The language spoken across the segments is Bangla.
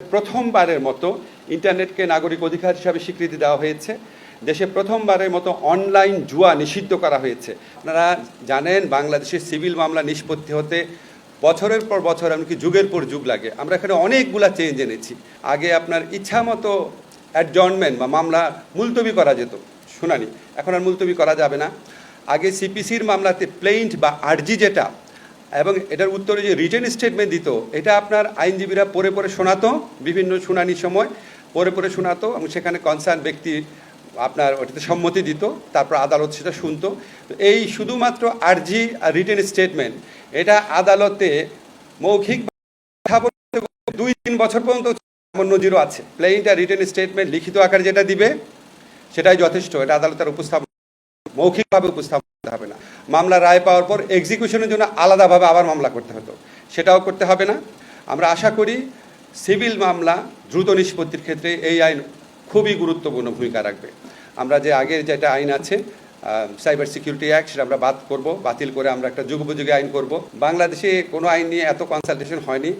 প্রথমবারের মতো ইন্টারনেটকে নাগরিক অধিকার হিসাবে স্বীকৃতি দেওয়া হয়েছে। দেশে প্রথমবারের মতো অনলাইন জুয়া নিষিদ্ধ করা হয়েছে। আপনারা জানেন বাংলাদেশের সিভিল মামলা নিষ্পত্তি হতে বছরের পর বছর, এমনকি যুগের পর যুগ লাগে। আমরা এখানে অনেকগুলা চেঞ্জ এনেছি। আগে আপনার ইচ্ছা মতো অ্যাডজনমেন্ট বা মামলা মুলতবি করা যেত। শুনানি। এখন আর মুলতবি করা যাবে না। আগে সিপিসির মামলাতে প্লেইন্ট বা আরজি যেটা এবং এটার উত্তরে যে রিটেন স্টেটমেন্ট দিত, এটা আপনার আইনজীবীরা পরে পরে শোনাতো, বিভিন্ন শুনানির সময় পরে পরে শোনাতো এবং সেখানে কনসার্ন ব্যক্তি আপনার ওটাতে সম্মতি দিত, তারপর আদালত সেটা শুনতো। এই শুধুমাত্র আরজি আর রিটেন স্টেটমেন্ট এটা আদালতে মৌখিক দুই তিন বছর পর্যন্ত নজিরও আছে। প্লেইন্ট রিটেন স্টেটমেন্ট লিখিত আকারে যেটা দিবে, সেটাই যথেষ্ট, এটা আদালতের উপস্থাপন। মৌখিকভাবে উপস্থাপন করতে হবে না। মামলা রায় পাওয়ার পর এক্সিকিউশনের জন্য আলাদাভাবে আবার মামলা করতে হতো। সেটাও করতে হবে না। আমরা আশা করি সিভিল মামলা দ্রুত নিষ্পত্তির ক্ষেত্রে এই আইন খুবই গুরুত্বপূর্ণ ভূমিকা রাখবে। আমরা যে আগের যেটা আইন আছে সাইবার সিকিউরিটি অ্যাক্ট সেটা আমরা বাদ করব, বাতিল করে আমরা একটা যুগোপযোগী আইন করব। বাংলাদেশে কোনো আইন নিয়ে এত কনসালটেশন হয়নি।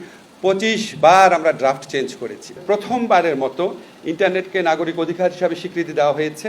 পঁচিশ বার আমরা ড্রাফট চেঞ্জ করেছি। প্রথমবারের মতো ইন্টারনেটকে নাগরিক অধিকার হিসাবে স্বীকৃতি দেওয়া হয়েছে।